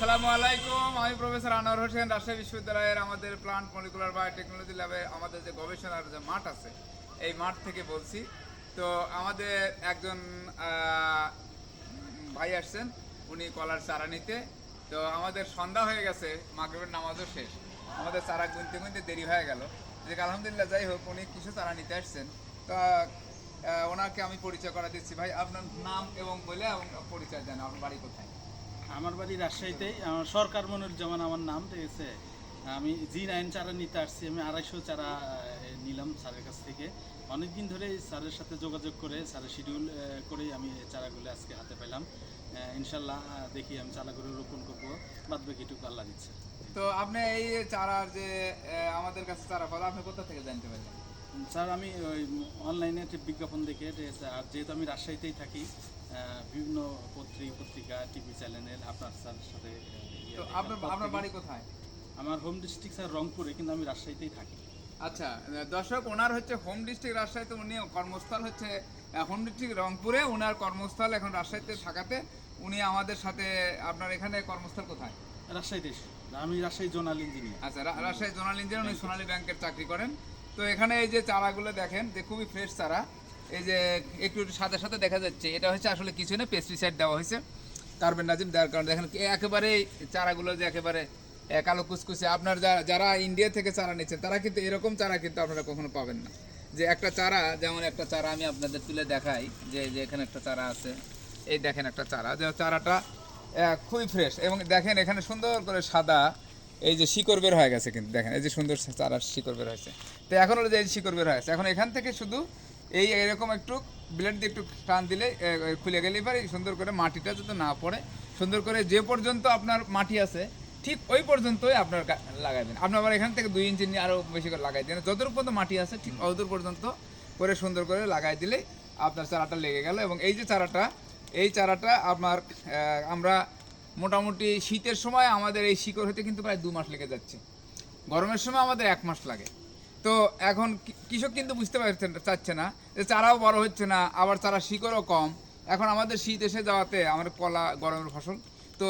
আসসালামু আলাইকুম, আমি প্রফেসর আনোয়ার হোসেন, রাজশাহী বিশ্ববিদ্যালয়ের আমাদের প্লান্ট মলিকুলার বায়োটেকনোলজি ল্যাবে আমাদের যে গবেষণার যে মাঠ আছে, এই মাঠ থেকে বলছি। তো আমাদের একজন ভাই আসছেন, উনি কলার চারা নিতে। তো আমাদের সন্ধ্যা হয়ে গেছে, মাগরিবের নামাজও শেষ। আমাদের চারা গুনতে গুনতে দেরি হয়ে গেল। যে আলহামদুলিল্লাহ, যাই হোক, উনি কিছু চারা নিতে আসছেন। তো ওনাকে আমি পরিচয় করা দিচ্ছি। ভাই, আপনার নাম এবং বলে পরিচয় দেন, আপনার বাড়ি কোথায়? আমার বাড়ি রাজশাহীতেই আমার সরকার মনিরুজ্জামান আমার নাম ঠিক আছে? আমি জি নাইন চারা নিতে আসছি আমি আড়াইশো চারা নিলাম স্যারের কাছ থেকে। অনেক দিন ধরে স্যারের সাথে যোগাযোগ করে স্যারের শিডিউল করেই আমি চারাগুলো আজকে হাতে পেলাম। ইনশাল্লাহ দেখি আমি চারাগুলো রোপণ করব বাদ বাকিটুকু আল্লাহ দিচ্ছে। তো আপনি এই চারার যে আমাদের কাছে চারা পালা আপনি কোথা থেকে জানতে পারলেন? স্যার আমি ওই অনলাইনে একটা বিজ্ঞাপন দেখে ঠিক আছে? আর যেহেতু আমি রাজশাহীতেই থাকি বিভিন্ন পত্রিকা পত্রিকা টিভি চ্যানেল আপনার স্যারের সাথে ইয়ে তো আপনার আপনার বাড়ি কোথায়? আমার হোম ডিস্ট্রিক্ট স্যার রংপুরে কিন্তু আমি রাজশাহীতেই থাকি। আচ্ছা দর্শক ওনার হচ্ছে হোম ডিস্ট্রিক্ট রাজশাহীতে উনি কর্মস্থল হচ্ছে হোম ডিস্ট্রিক্ট রংপুরে ওনার কর্মস্থল এখন রাজশাহীতে থাকাতে উনি আমাদের সাথে আপনার এখানে কর্মস্থল কোথায়? রাজশাহীতে। আমি রাজশাহী জোনাল ইঞ্জিনিয়ার। আচ্ছা রাজশাহী জোনাল ইঞ্জিনিয়ার উনি সোনালী ব্যাংকের চাকরি করেন। তো এখানে এই যে চারাগুলো দেখেন যে খুবই ফ্রেশ চারা। এই যে একটু একটু সাথে সাথে দেখা যাচ্ছে, এটা হচ্ছে আসলে কিছু না পেস্টিসাইড দেওয়া হয়েছে। কার্বন ডাইজিম দেওয়ার কারণে দেখেন একেবারে চারাগুলো যে একেবারে কালো কুচকুচে আপনার যারা ইন্ডিয়া থেকে চারা নিচ্ছেন, তারা কিন্তু এরকম চারা কিন্তু আপনারা কখনো পাবেন না। যে একটা চারা, যেমন একটা চারা আমি আপনাদের তুলে দেখাই, যে যে এখানে একটা চারা আছে, এই দেখেন একটা চারা, যে চারাটা খুবই ফ্রেশ এবং দেখেন এখানে সুন্দর করে সাদা, এই যে শিকড় বের হয়ে গেছে কিন্তু, দেখেন, এই যে সুন্দর চারার শিকড় বের হয়েছে। তো এখন হলো যে শিকড় বের হয়েছে এখন এখান থেকে শুধু এই এরকম একটু ব্লেড দিয়ে একটু টান দিলে খুলে গেলেই পারে সুন্দর করে মাটিটা যাতে না পড়ে সুন্দর করে যে পর্যন্ত আপনার মাটি আছে ঠিক ওই পর্যন্তই আপনার লাগাবেন আপনি আবার এখান থেকে দুই ইঞ্চি নিয়ে আরও বেশি করে লাগাই দেন। যতটুকু পর্যন্ত মাটি আছে ঠিক অতদূর পর্যন্ত করে সুন্দর করে লাগাই দিলে আপনার চারাটা লেগে গেল এবং এই যে চারাটা এই চারাটা আপনার আমরা মোটামুটি শীতের সময় আমাদের এই শিকড় হতে কিন্তু প্রায় দু মাস লেগে যাচ্ছে। গরমের সময় আমাদের এক মাস লাগে। তো এখন কৃষক কিন্তু বুঝতে পারছেন চাচ্ছে না যে চারাও বড় হচ্ছে না, আবার চারা শিকড়ও কম। এখন আমাদের শীত এসে যাওয়াতে আমাদের কলা গরমের ফসল, তো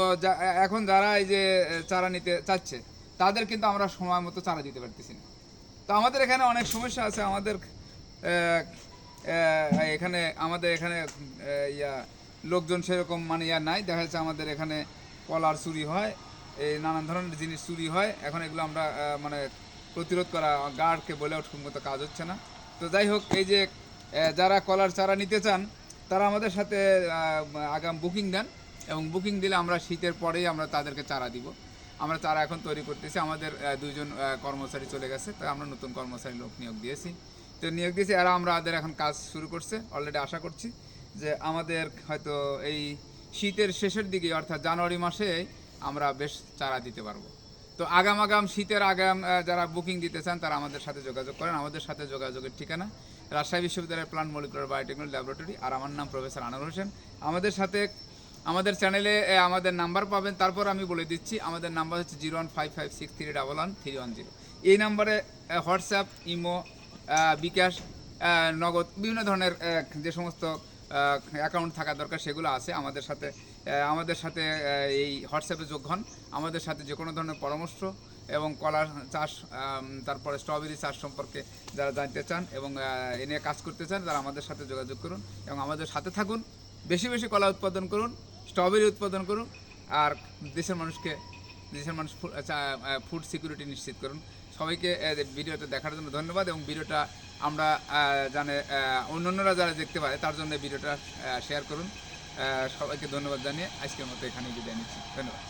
এখন যারা এই যে চারা নিতে চাচ্ছে, তাদের কিন্তু আমরা সময় মতো চারা দিতে পারতেছি না। তো আমাদের এখানে অনেক সমস্যা আছে, আমাদের এখানে আমাদের এখানে ইয়া, লোকজন সেরকম মানে ইয়া নাই, দেখা যাচ্ছে আমাদের এখানে কলার চুরি হয়, এই নানান ধরনের জিনিস চুরি হয়, এখন এগুলো আমরা মানে প্রতিরোধ করা গার্ডকে বলে ওঠুন মতো কাজ হচ্ছে না। তো যাই হোক এই যে যারা কলার চারা নিতে চান তারা আমাদের সাথে আগাম বুকিং দেন এবং বুকিং দিলে আমরা শীতের পরেই আমরা তাদেরকে চারা দিব। আমরা চারা এখন তৈরি করতেছি। আমাদের আহ, দুইজন কর্মচারী চলে গেছে তাই আমরা নতুন কর্মচারী লোক নিয়োগ দিয়েছি। তো নিয়োগ দিয়েছি আর আমরা আমাদের এখন কাজ শুরু করছে। অলরেডি আশা করছি যে আমাদের হয়তো এই শীতের শেষের দিকে অর্থাৎ জানুয়ারি মাসে আমরা বেশ চারা দিতে পারব। তো আগাম আগাম শীতের আগাম যারা বুকিং দিতে চান, তারা আমাদের সাথে যোগাযোগ করেন। আমাদের সাথে যোগাযোগের ঠিকানা রাজশাহী বিশ্ববিদ্যালয়ের প্লান্ট মলিকুলার বায়োটেকনোলজি ল্যাবরেটরি আর আমার নাম প্রফেসর আনোয়ার হোসেন। আমাদের সাথে, আমাদের চ্যানেলে আমাদের নাম্বার পাবেন। তারপর আমি বলে দিচ্ছি, আমাদের নাম্বার হচ্ছে zero one five five six three double one three one zero এই নাম্বারে হোয়াটসঅ্যাপ ইমো বিকাশ নগদ, বিভিন্ন ধরনের যে সমস্ত অ্যাকাউন্ট থাকা দরকার, সেগুলো আছে। আমাদের সাথে আমাদের সাথে এই হোয়াটসঅ্যাপে যোগ হন। আমাদের সাথে যে কোনো ধরনের পরামর্শ এবং কলা চাষ তারপরে স্ট্রবেরি চাষ সম্পর্কে যারা জানতে চান এবং এ নিয়ে কাজ করতে চান তারা আমাদের সাথে যোগাযোগ করুন এবং আমাদের সাথে থাকুন। বেশি বেশি কলা উৎপাদন করুন স্ট্রবেরি উৎপাদন করুন আর দেশের মানুষকে দেশের মানুষ ফুড সিকিউরিটি নিশ্চিত করুন। সবাইকে আহ, ভিডিওটা দেখার জন্য ধন্যবাদ এবং ভিডিওটা আমরা জানে আহ, অন্যান্যরা যারা দেখতে পারে তার জন্য ভিডিওটা শেয়ার করুন। সবাইকে ধন্যবাদ জানিয়ে আজকের মতো এখানে বিদায় নিচ্ছি। ধন্যবাদ।